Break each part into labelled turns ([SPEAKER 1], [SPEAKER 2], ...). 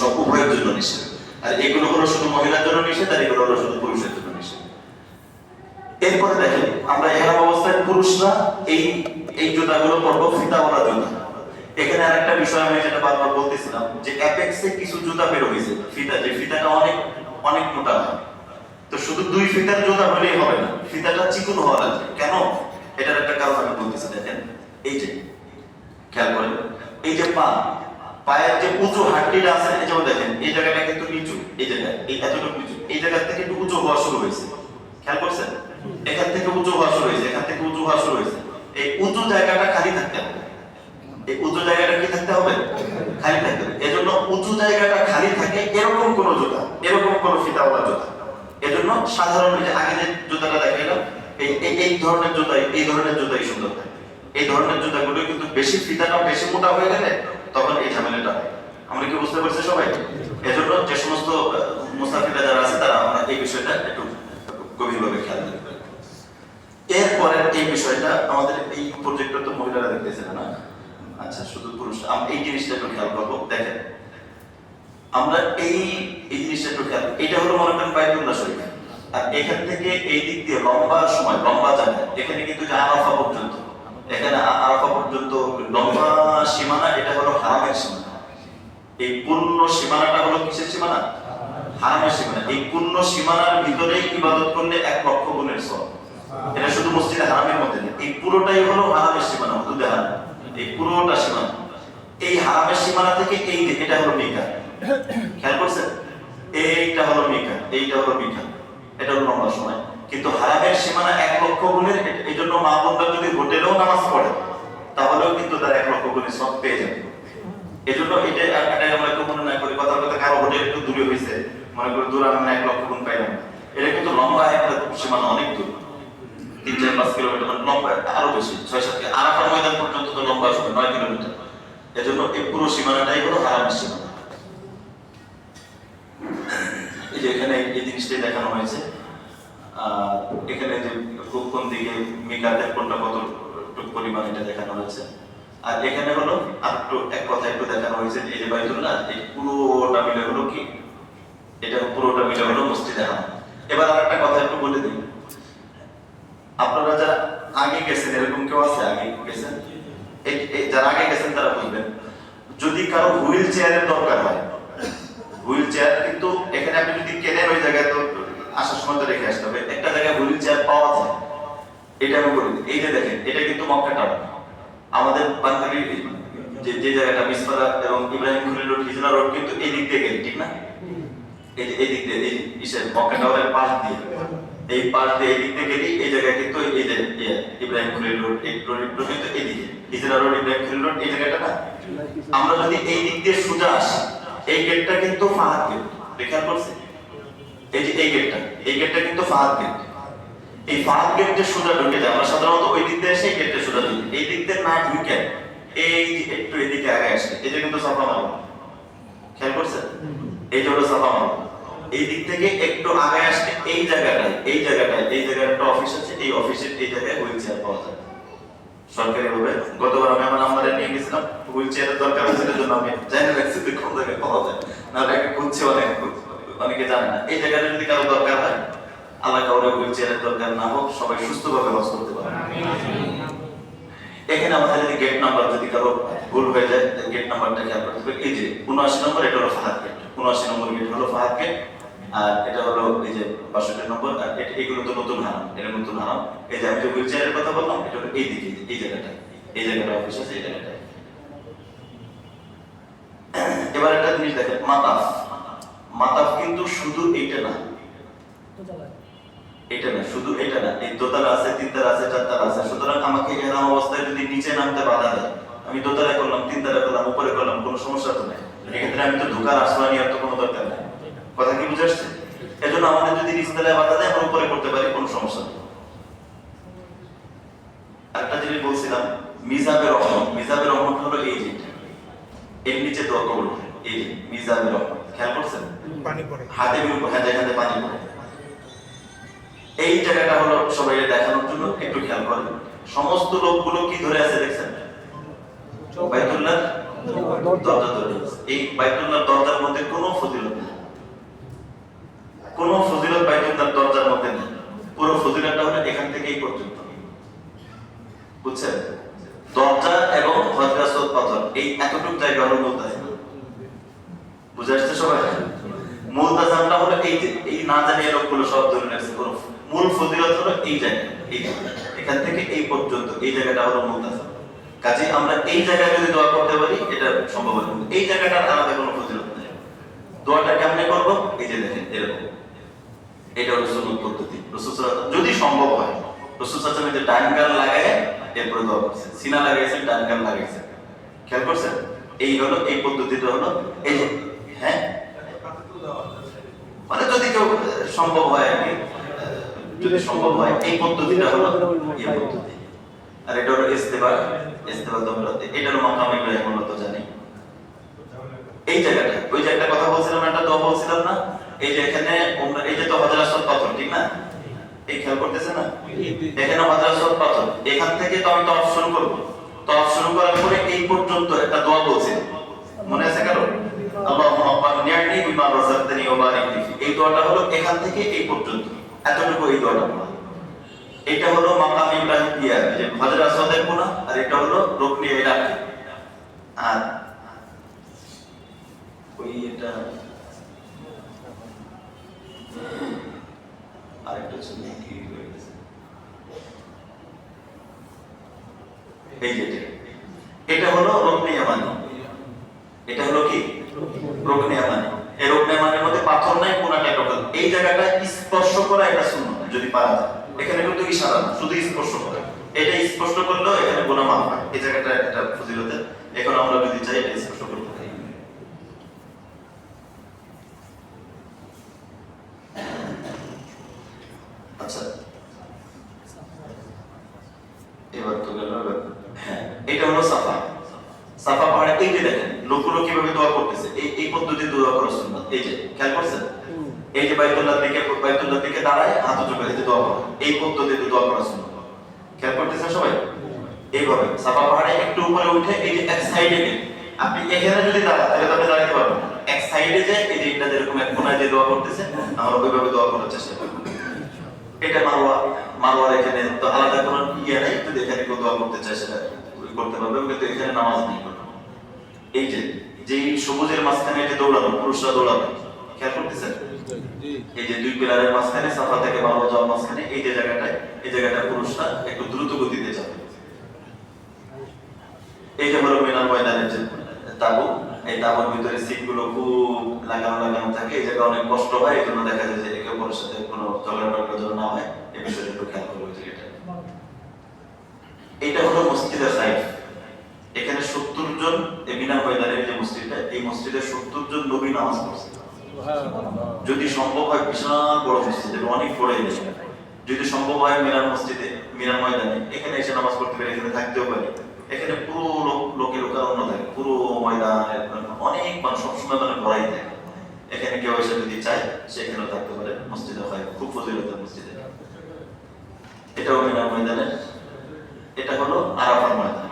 [SPEAKER 1] সব উভয়ের জন্য নিষেধ। আর এগুলো হলো শুধু মহিলার জন্য নিষেধ, আর এগুলো হলো শুধু পুরুষের জন্য নিষেধ। এরপরে দেখেন, আমরা এহারাম অবস্থায় পুরুষরা এই এই জুতাগুলো পরবো ফিতাওয়ালা জুতা। এখানে আরেকটা বিষয় আমি যেটা বারবার বলতেছিলাম, যে অ্যাপেক্সে কিছু জুতা বের হয়েছে, ফিতা, যে ফিতাটা অনেক অনেক মোটা হয়। তো শুধু দুই ফিতার জুতা হলেই হবে না, ফিতাটা চিকুন হওয়া লাগবে। কেন? এটার একটা কারণ আমি বলতেছি, দেখেন। এই যে, খেয়াল করেন, এই যে পা পায়ের যে উঁচু হাড্ডিটা আছে, এই যেমন দেখেন, এই জায়গাটা কিন্তু নিচু, এই জায়গায়, এই এতটুকু নিচু, এই জায়গা থেকে একটু উঁচু হওয়া শুরু হয়েছে। খেয়াল করছেন? এখান থেকে উঁচু হওয়া শুরু হয়েছে, এখান থেকে উঁচু হওয়া শুরু হয়েছে। এই উঁচু জায়গাটা খালি থাকতে হবে। এই উঁচু জায়গাটা কি থাকতে হবে? খালি থাকতে হবে। এজন্য উঁচু জায়গাটা খালি থাকে এরকম কোন জুতা, এরকম কোন ফিতাওয়ালা জুতা। এজন্য সাধারণ যে আগে যে জুতাটা দেখাইলাম, এই এই ধরনের জুতাই, এই ধরনের জুতাই সুন্দর থাকে। এই ধরনের জুতাগুলো কিন্তু বেশি ফিতাটা বেশি মোটা হয়ে গেলে তখন এই ঝামেলাটা হয়। আমরা কি বুঝতে পারছি সবাই? এজন্য যে সমস্ত মুসাফিরা যারা আছে, তারা আমরা এই বিষয়টা একটু গভীরভাবে খেয়াল রাখবে এরপরের এই বিষয়টা আমাদের এই প্রজেক্টটা তো মহিলারা দেখতেছে না আচ্ছা শুধু পুরুষ এই জিনিসটা একটু খেয়াল করব। দেখেন, আমরা এই এই জিনিসটা একটু খেয়াল এটা হলো মনে করেন বাইতুল্লাহ শরীফ। আর এখান থেকে এই দিক দিয়ে লম্বা সময়, লম্বা জায়গা। এখানে কিন্তু আরাফা পর্যন্ত। এখানে আরাফা পর্যন্ত লম্বা সীমানা, এটা হলো হারামের সীমানা। এই পূর্ণ সীমানাটা হলো কিসের সীমানা? হারামের সীমানা। এই পূর্ণ সীমানার ভিতরেই ইবাদত করলে এক লক্ষ গুণের সব এটা শুধু মসজিদে হারামের মধ্যে এই পুরোটাই হলো হারামের সীমানা হুদুদে হারাম এই পুরোটা সীমানা। এই হারামের সীমানা থেকে এই এটা হলো মিকা খেয়াল করছেন? এইটা হলো মিকা এইটা হলো মিকা এটা হলো লম্বা সময়। কিন্তু হারামের সীমানা এক লক্ষ গুণের এই জন্য মা বোনরা যদি হোটেলেও নামাজ পড়ে তাহলেও কিন্তু তার এক লক্ষ গুণের সব পেয়ে যাবে। এটা আমরা মনে না করি কথা কথা কারও হোটেল একটু দূরে হয়েছে মনে করি দূর আমরা এক লক্ষ গুণ পাইলাম। এটা কিন্তু লম্বা একটা অনেক দূর। তিন চার পাঁচ কিলোমিটার মানে লম্বা, আরও বেশি, ছয় সাত আরাফার ময়দান পর্যন্ত তো লম্বা সময় নয় কিলোমিটার। এজন্য এই পুরো সীমানাটাই হলো হারামের সীমানা। এই যে এখানে এই জিনিসটাই দেখানো হয়েছে। এখানে যে কোন দিকে মিকাতের কোনটা কত পরিমাণ এটা দেখানো হয়েছে। আর এখানে হলো এক কথা একটু দেখানো হয়েছে এই যে এই পুরোটা মিলে হলো কি? এটা পুরোটা মিলে হলো মসজিদে হারাম। এবার আর একটা কথা একটু বলে দিই। আপনারা যারা আগে গেছেন, এরকম কেউ আছে আগে গেছেন? যারা আগে গেছেন, তারা বুঝবেন। যদি কারও হুইল চেয়ারের দরকার হয়, হুইল চেয়ার কিন্তু এখানে আপনি যদি কেনেন ওই জায়গায় তো আসার সময় তো রেখে আসতে হবে। একটা জায়গায় হুইল এটা আমি বলি এই যে দেখেন, এটা কিন্তু মক্কা টাউন আমাদের বাঙালি যে যে জায়গাটা, মিসপাড়া এবং ইব্রাহিম খুলি রোড হিজলা রোড কিন্তু এই দিক দিয়ে ঠিক না? এই যে, এই দিক দিয়ে, এই ইসের মক্কা টাওয়ারের পাশ দিয়ে। এই পাশ দিয়ে এই দিক দিয়ে গেলেই এই জায়গা কিন্তু এই যে ইব্রাহিম খুলি রোড, এই রোড কিন্তু এদিকে হিজলা রোড, ইব্রাহিম খুলি রোড, এই জায়গাটা না? আমরা যদি এই দিক দিয়ে সোজা আসি, এই গেটটা কিন্তু ফাহাদ গেট খেয়াল করছে? এই যে, এই গেটটা এই গেটটা কিন্তু ফাহাদ গেট এই ফাহাদ গেট সোজা ঢুকে যায়। আমরা সাধারণত ওই দিক দিয়ে এসে গেটটা সোজা ঢুকি। এই দিক দিয়ে না ঢুকে এই একটু এদিকে আগে আসে। এই যে কিন্তু সাফা মারো খেয়াল করছে এই যে হলো সাফা মারো এই দিক থেকে একটু আগে আসলে এই জায়গাটায় এই জায়গাটায় এই জায়গায় একটা অফিস আছে এই অফিসের এই জায়গায় হুইল চেয়ার পাওয়া যায়। সরকারি ভাবে। গতবার আমি আমার নাম্বারে নিয়ে গেছিলাম। হুইল চেয়ারের দরকার আছে জন্য আমি জানি রাখছি যে কোন জায়গায় পাওয়া যায়। না তাকে খুঁজছে অনেক অনেকে জানে না। এই জায়গাটা যদি কারও দরকার হয় আল্লাহ কাউরে হুইল চেয়ারের দরকার না হোক সবাই সুস্থভাবে বাস করতে পারে। এখানে আমাদের গেট নাম্বার যদি কারও ভুল হয়ে যায় গেট নাম্বারটা খেয়াল করতে হবে। এই যে উনআশি নম্বর, এটা হলো ফাহাদ গেট উনআশি নম্বর গেট হলো ফাহাদ গেট আর এটা হলো এই যে বাষট্টি নম্বর, আর এটা- এগুলো তো নতুন হারাম, এটা নতুন হারাম। এই যে আমি যে হুইল চেয়ারের কথা বললাম, এটা হলো এই দিকে, এই জায়গাটা এই জায়গাটা অফিস আছে, এই জায়গাটা এবার একটা জিনিস দেখেন, মাতাফ। মাতাফ কিন্তু শুধু এইটা না। এটা না শুধু এটা না এই দোতলা আছে তিনতলা আছে চারতলা আছে। সুতরাং আমাকে এরকম অবস্থায় যদি নিচে নামতে বাধা দেয় আমি দোতলা করলাম তিনতলা করলাম উপরে করলাম কোনো সমস্যা তো নেই। এক্ষেত্রে আমি তো ঢোকার আশ্রয় নেওয়ার তো কোনো দরকার নেই। কথা কি বুঝে আসছে? এজন্য আমাদের যদি নিচতলায় বাধা দেয় আমরা উপরে করতে পারি কোনো সমস্যা নেই। একটা জিনিস বলছিলাম মিজাবের রহমত। মিজাবের রহমত হলো এই যে এর নিচে দোয়া কবুল এই যে মিজাবের রহমত। খেয়াল করছেন?
[SPEAKER 2] পানি পড়ে।
[SPEAKER 1] হাতে বিরূপ হ্যাঁ যেখানে পানি পড়ে। এই জায়গাটা হলো সবাই দেখানোর জন্য, একটু খেয়াল করেন। সমস্ত লোকগুলো কি ধরে আছে দেখছেন? বাইতুল্লাহ দরজা ধরে এই বাইতুল্লাহ দরজার মধ্যে কোনো ফজিলত নেই। ফজিলত বাইতুল্লাহ দরজার মধ্যে নেই। পুরো ফজিলতটা হলো এখান থেকে এই পর্যন্ত। বুঝছেন? দরজা এবং হজরাসত পাথর, এই এতটুকু জায়গা হলো বুঝে আসছে সবাই? মুলতাজামটা হলো এই যে, এই না জানিয়ে লোকগুলো সব ধরে কোনো মূল ফজিলত হলো এই জায়গা, এই এখান থেকে এই পর্যন্ত, এই জায়গাটা হলো কাজে আমরা এই জায়গায় যদি দোয়া করতে পারি, এটা সম্ভব হবে এই জায়গাটার আলাদা কোনো ফজিলত নেই। দোয়াটা কেমনে করব? এই যে দেখেন, এরকম। এটা হলো সুন্নত পদ্ধতি। যদি সম্ভব হয়, রসুল ডান গাল লাগায়, এরপরে দোয়া করছেন। সিনা ডান গাল লাগাইছেন। খেয়াল করছেন? এই হলো, এই পদ্ধতিটা হলো, এই হ্যাঁ? মানে যদি কেউ সম্ভব হয় আর কি যদি সম্ভব হয়, এই পদ্ধতিটা হলো এই পদ্ধতি। আর এটা হলো ইস্তেবা ইস্তেবা তোমরা এটা হলো মাকাম ইব্রাহিম মূলত জানি। এই জায়গাটা, ওই যে একটা কথা বলছিলাম, একটা দোয়া বলছিলাম না? এই যে এখানে উমরা- এই যে তো হাজার আসল পাথর, ঠিক না? এই খেয়াল করতেছে না? এখানে হাজার আসল পাথর। এখান থেকে তো আমি তফ শুরু করব। তফ শুরু করার পরে এই পর্যন্ত একটা দোয়া বলছি। মনে আছে কারও? আল্লাহুম্মা পানিয়ানি বিমা রাযাকতানি ওয়া বারিক এই দোয়াটা হলো এখান থেকে এই পর্যন্ত। এতটুকু এই দোয়াটা বলা এটা হলো মাকাম ইব্রাহিম যে আসওয়াদের কোনা আর এটা হলো আর ওই এটা আরেকটা ছিল কি এই যে এটা। হলো রুকনি ইয়ামানি। এটা হলো কি? রুকনি ইয়ামানি। এই মধ্যে পাথর নাই কোনাটা টোকাল এই জায়গাটা স্পর্শ করা এটা শূন্য, যদি পারা যায়। এখানে কিন্তু ইশারা না শুধু স্পর্শ এটা স্পষ্ট করলেও এখানে হয়। এই জায়গাটা এটা ফজিলতে। এখন আমরা যদি চাই, এটা স্পষ্ট করতে পারি আচ্ছা। এবার তো গেল হ্যাঁ এটা হলো সাফা। সাফা পাহাড়ে এই যে দেখেন লোকগুলো কীভাবে দোয়া করতেছে? এই এই পদ্ধতি দোয়া করা সুন্নাত। এই যে, খেয়াল করছেন? এই যে বাইতুল্লাহ দিকে বাইতুল্লাহ দিকে দাঁড়ায় হাত উঁচু করে দোয়া করা। এই পদ্ধতিতে দোয়া করা সুন্নাত। খেয়াল করতেছেন সবাই? এইভাবে সাফা পাহাড়ে একটু উপরে উঠে এই যে এক সাইডে গিয়ে আপনি এখানে যদি দাঁড়ান, তাহলে আপনি দাঁড়াতে পারবেন এক সাইডে যে এই যে এটা যেরকম এক কোনায় যে দোয়া করতেছে, আমরা ওইভাবে দোয়া করার চেষ্টা করব। এটা মারোয়া মারোয়ার এখানে তো আলাদা কোনো ইয়ে নেই কিন্তু এখানে কেউ দোয়া করতে চায় সেটা করতে পারবে, কিন্তু এখানে নামাজ নেই কোনো। এই যে যেই সবুজের মাঝখানে যে দৌড়ানো পুরুষরা দৌড়াবে খেয়াল করতেছেন? এই যে দুই পিলারের মাঝখানে সাফা থেকে মারোয়া যাওয়ার মাঝখানে এই যে জায়গাটায় এই জায়গাটা পুরুষরা একটু দ্রুত গতিতে যাবে। এই যে হলো মিনার ময়দানের যে তাবু এই তাবুর ভিতরে সিটগুলো খুব লাগানো লাগানো থাকে এই জায়গায় অনেক কষ্ট হয় এই জন্য দেখা যায় যে একে অপরের সাথে কোনো ঝগড়া যেন না হয় এই বিষয়টা একটু খেয়াল করব এটা হলো মসজিদের সাইড মিনার ময়দানের যে মসজিদটা, এই মসজিদে সত্তর জন নবী নামাজ পড়ছে। যদি সম্ভব হয়, বিশাল বড় মসজিদ অনেক বড় এলাকা যদি সম্ভব হয়, মিনার মসজিদে, মিনার ময়দানে, এখানে এসে নামাজ পড়তে পারে এখানে থাকতেও পারে। এখানে পুরো লোক লোকে লোকারণ্য থাকে। পুরো ময়দান অনেক মানুষ সবসময় মানে ভরাই থাকে। এখানে কেউ এসে যদি চায় সেখানেও থাকতে পারে। মসজিদে হয়। খুব ফজিলতের মসজিদে। এটাও মিনার ময়দানের। এটা হলো আরাফার ময়দান।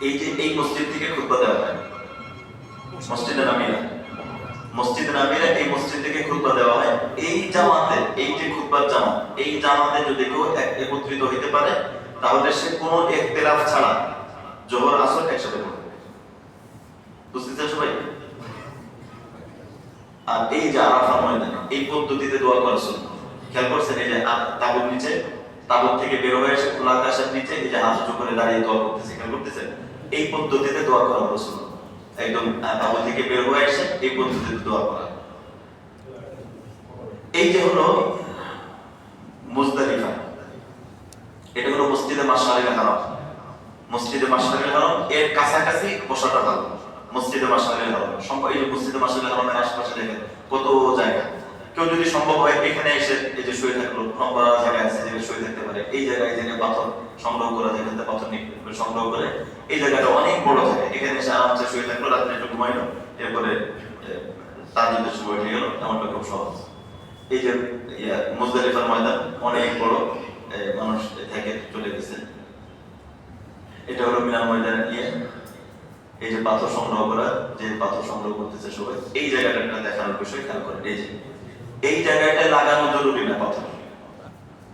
[SPEAKER 1] এই যে, এই মসজিদ থেকে খুতবা দেওয়া হয়। মসজিদে নামিরা মসজিদে নামিরা এই মসজিদ থেকে খুতবা দেওয়া হয়। এই জামাতে, এই যে খুতবার জামাত, এই জামাতে যদি কেউ এক- একত্রিত হইতে পারে, তাহলে সে কোনো একতেলাফ ছাড়া জোহর আসর একসাথে পড়বে বুঝতেছেন সবাই? আর এই যে আরাফা ময়দানে, এই পদ্ধতিতে দোয়া করা সুন্নাত খেয়াল করছেন এই যে তাঁবুর নিচে তাঁবুর থেকে বের হয়ে এসে খোলা আকাশের নিচে এই যে হাত উঁচু করে দাঁড়িয়ে দোয়া করতেছে খেয়াল করতেছেন এই পদ্ধতিতে দোয়া করা সুন্নাত একদম আহ, তাঁবু থেকে বের হয়ে এসে এই পদ্ধতিতে দোয়া করা। এই যে হলো মুজদালিফা এটা হলো মসজিদে মাশারিল হারাম। মসজিদে মাশারিল হারাম এর কাছাকাছি বসাটা ভালো। মসজিদে মাশারিল হারাম সম্ভব এই যে মসজিদে মাশারিল হারামের আশেপাশে দেখেন কত জায়গা। কেউ যদি সম্ভব হয়, এখানে এসে এই যে শুয়ে থাকল, লম্বা জায়গা আছে যে শুয়ে থাকতে পারে, এই জায়গায় জায়গায় পাথর সংগ্রহ করা যায় এখান থেকে পাথর নিয়ে সংগ্রহ করে, এই জায়গাটা অনেক বড় জায়গা এখানে এসে আরামসে শুয়ে থাকল, রাত্রে একটু ঘুমাইলো, এরপরে তার যদি সময় হয়ে গেল, এমনটা খুব সহজ। এই যে মুজদালিফার ময়দান অনেক বড় মানুষ থেকে চলে গেছে। এটা হলো মিনার ময়দান ইয়ে। এই যে পাথর সংগ্রহ করা, যে পাথর সংগ্রহ করতেছে সবাই, এই জায়গাটা দেখানোর বিষয়, খেয়াল করেন। এই যে এই জায়গাটা লাগানো জরুরি না পাথর?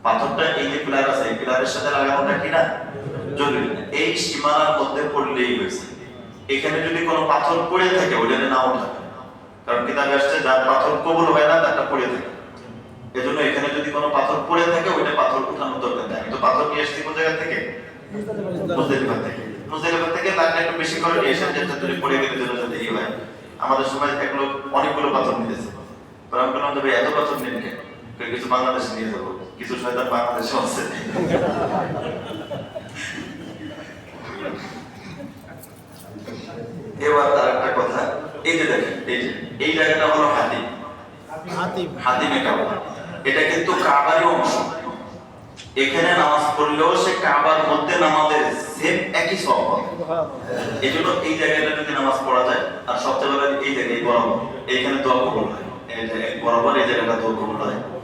[SPEAKER 1] পাথরটা এই যে পিলার আছে, এই পিলারের সাথে লাগানোটা কি না? জরুরি না। এই সীমানার মধ্যে পড়লেই হয়েছে। এখানে যদি কোনো পাথর পড়ে থাকে, ওইটা না। ওঠা কারণ কিতাবে আসছে, যার পাথর কবুল হয় না, তারটা পড়ে থাকে। এজন্য এখানে যদি কোনো পাথর পড়ে থাকে, ওইটা পাথর দরকার তো পাথর নিয়ে কোন জায়গা থেকে? মুজদালিফা থেকে। মুজদালিফা থেকে একটু বেশি করে নিয়ে এসেন যাতে পড়ে গেলে যেন যাতে ইয়ে হয়। আমাদের সময় এগুলো অনেকগুলো পাথর নিতেছে তো আমি বললাম যে এত পাথর নিন কেন কিছু বাংলাদেশে নিয়ে যাব কিছু শয়তান বাংলাদেশে আছে। এবার আর একটা কথা এই যে দেখেন এই যে এই জায়গাটা হলো হাতি।
[SPEAKER 2] হাতিমে
[SPEAKER 1] এটা কিন্তু কাবারই অংশ। এখানে নামাজ পড়লেও সে কাবার মধ্যে নামাজের সেম একই সব এই জন্য এই জায়গাটা যদি নামাজ পড়া যায় আর সবচেয়ে বড় এই জায়গায় বরাবর এইখানে দোয়া কবুল হয়। এই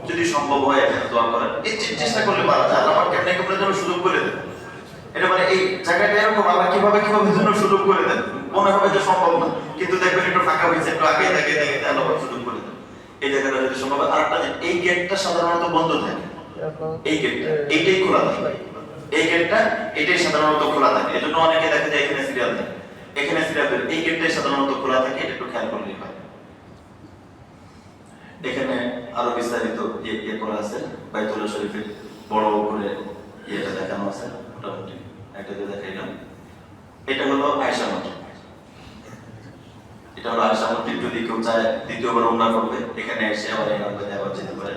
[SPEAKER 1] যদি সম্ভব হয় এখানে দোয়া করেন। এই চেষ্টা করলে যায়। আল্লাহ সুযোগ করে দেন। এটা মানে এই জায়গাটা এরকম, আল্লাহ কীভাবে কীভাবে যেন সুযোগ করে দেন? মনে হবে যে সম্ভব না। কিন্তু দেখবেন একটু ফাঁকা হয়েছে, একটু আগে দেখে আল্লাহ সুযোগ করে দেন। এই জায়গাটা যদি সম্ভব আরেকটা যে এই গেটটা সাধারণত বন্ধ থাকে। এই গেটটা এইটাই খোলা থাকে। এই গেটটা এটাই সাধারণত খোলা থাকে। অনেকে দেখা যায় এখানে সিরিয়াল থাকে এখানে সিরিয়াল এই গেটটাই সাধারণত খোলা থাকে, এটা একটু খেয়াল করলেই হয়। এখানে আরও বিস্তারিত ইয়ে করা আছে। বাইতুল্লাহ শরীফের বড় করে ইয়েটা দেখানো আছে, মোটামুটি একটা দেখাইলাম। এটা হলো আয়সা মন্দির। এটা হলো আয়সা মন্দির। যদি কেউ চায় দ্বিতীয়বার করবে, এখানে এসে আবার এই নামটা আবার যেতে পারে।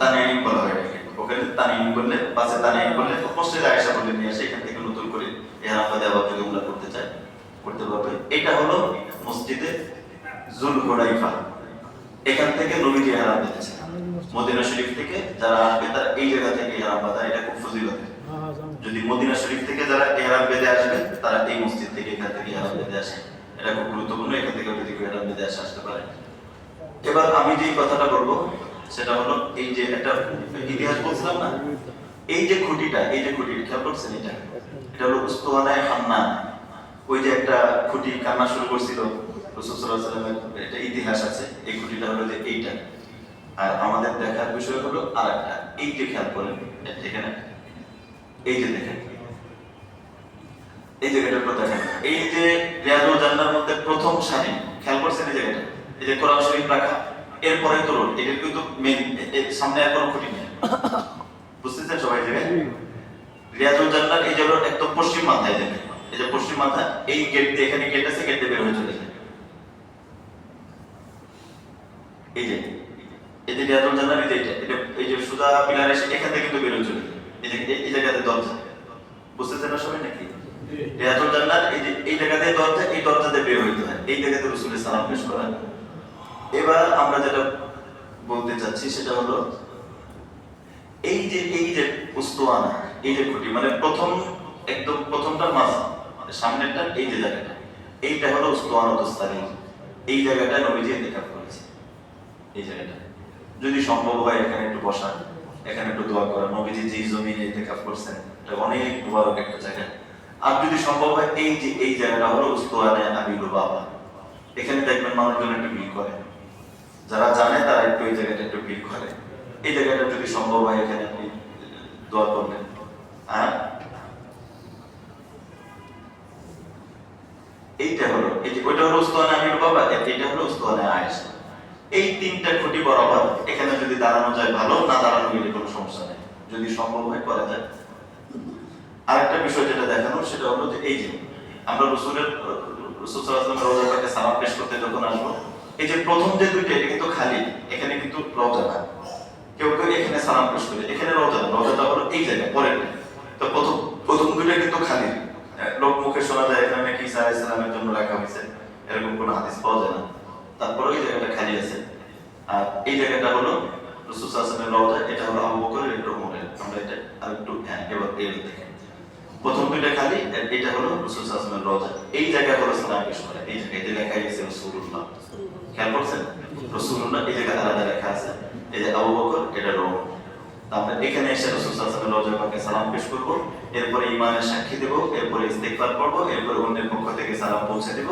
[SPEAKER 1] তানিম বলা হয় ওখানে তানিম করলে, পাশে তানিম করলে মসজিদে আয়সা বলে নিয়ে আসে, এখান থেকে নতুন করে বাদে আবার যদি করতে চায়, করতে পারবে। এটা হলো মসজিদে জুল হুলাইফা এখান থেকে নবীজি এহারাম দিতেছে মদিনা শরীফ থেকে যারা আসবে, তারা এই জায়গা থেকে এহারাম বাঁধা এটা খুব ফজিলত যদি মদিনা শরীফ থেকে যারা এহরাম বেঁধে আসবে, তারা এই মসজিদ থেকে এখান থেকে এহরাম বেঁধে আসে। এটা খুব গুরুত্বপূর্ণ, এখান থেকে যদি কেউ এহরাম বেঁধে আসে, আসতে পারে এবার আমি যে কথাটা বলব, সেটা হলো এই যে একটা ইতিহাস বলছিলাম না? এই যে খুঁটিটা, এই যে খুঁটি খেয়াল করছেন এটা? এটা হলো উস্তুয়ানায় হান্না ওই যে একটা খুঁটি কান্না শুরু করছিল। একটা ইতিহাস আছে, এই খুঁটিটা হলো যে এইটা। আর আমাদের দেখার বিষয় হলো আর একটা এই যে খেয়াল করেন এখানে, এই যে দেখেন। এই জায়গাটার উপর দেখেন। এই যে জান্নার মধ্যে প্রথম সারি, খেয়াল করছেন এই জায়গাটা? এই যে কোরআন শরীফ রাখা এরপরে তো রোড এটা কিন্তু মেন সামনে আর কোনো খুঁটি নেই। বুঝতেছেন সবাই জায়গায়? জান্নার এই যে একদম পশ্চিম মাথায় দেখেন। এই যে পশ্চিম মাথা, এই গেট দিয়ে এখানে গেট আছে গেট দিয়ে বের হয়ে চলে এই যে এটা এটা এই যে পিলার এসে এখান থেকে কিন্তু চলে এই যে এই- জায়গাতে দরজা। বুঝতেছেন না সবাই নাকি? জান্নাত এই যে এই জায়গাতে দরজা এই দরজাতে বের হইতে হয় এই জায়গাতে রসুলের সালাম পেশ করা। এবার আমরা যেটা বলতে চাচ্ছি সেটা হলো এই যে এই যে উস্তুয়ানা এই যে খুঁটি মানে প্রথম একদম প্রথমটা মাছ সামনেরটা এই যে জায়গাটা এইটা হলো উস্তুয়ানা এই জায়গাটা নবীজি ইন্তেকাল করেছে এই জায়গাটা। যদি সম্ভব হয়, এখানে একটু বসা এখানে একটু দোয়া করা নবীজি যে জমিনে করছেন, এটা অনেক মুবারক একটা জায়গা। আর যদি সম্ভব হয়, এই যে, এই জায়গাটা হলো উস্তুয়ানে আবিলু বাবা এখানে দেখবেন মানুষজন একটু ভিড় করে। যারা জানে, তারা একটু এই জায়গাটা একটু ভিড় করে। এই জায়গাটা যদি সম্ভব হয়, এখানে আপনি দোয়া করলেন হ্যাঁ? এইটা হলো, এই যে, ওইটা হলো উস্তানে আমির বাবা এটা হলো উস্তানে আয়েশা। এই তিনটা খুঁটি বরাবর এখানে যদি দাঁড়ানো যায় ভালো, না দাঁড়ানো গেলে কোনো সমস্যা নেই। যদি সম্ভব হয়, করা যায়। আরেকটা বিষয় যেটা দেখানো সেটা হলো যে এই যে আমরা রসুলের, রসুল সাল্লাল্লাহু রোজা সালাম পেশ করতে যখন আসব, এই যে প্রথম যে দুইটা, এটা কিন্তু খালি, এখানে কিন্তু রওজা না। কেউ কেউ এখানে সালাম পেশ করে, এখানে রওজা না। রওজাটা হলো এই জায়গায়, পরের তো প্রথম প্রথম দুইটা কিন্তু খালি। লোক মুখে শোনা যায়, এখানে নাকি ঈসা আলাইহিস সালামের জন্য রাখা হয়েছে। এরকম কোনো হাদিস পাওয়া যায় না। তারপরে এই জায়গাটা খালি আছে। আর এই জায়গাটা হলো রওজা, এটা হলো আবু বকরের ওমরের আমরা এটা একটু হ্যাঁ এবার প্রথম দুইটা খালি এটা হলো রওজা। এই জায়গা হলো সালাম পেশ এই লেখা খেয়াল করছেন? এই জায়গায় আলাদা লেখা আছে। এই যে আবু বকর, এটা এখানে এসে রাসূল রওজা পাকে সালাম পেশ করব। এরপরে ইমানের সাক্ষী দেব, এরপরে ইস্তেগফার করব, এরপরে অন্যের পক্ষ থেকে সালাম পৌঁছে দেব।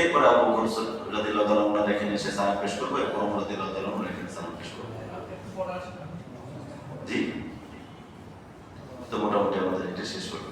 [SPEAKER 1] এরপরে আবু বকর রাদিয়াল্লাহু তাআলা এখানে এসে সালাম পেশ করব, এরপর ওমর রাদিয়াল্লাহু তাআলা এখানে সালাম পেশ করবে। জি। তো মোটামুটি আমাদের এটা শেষ করব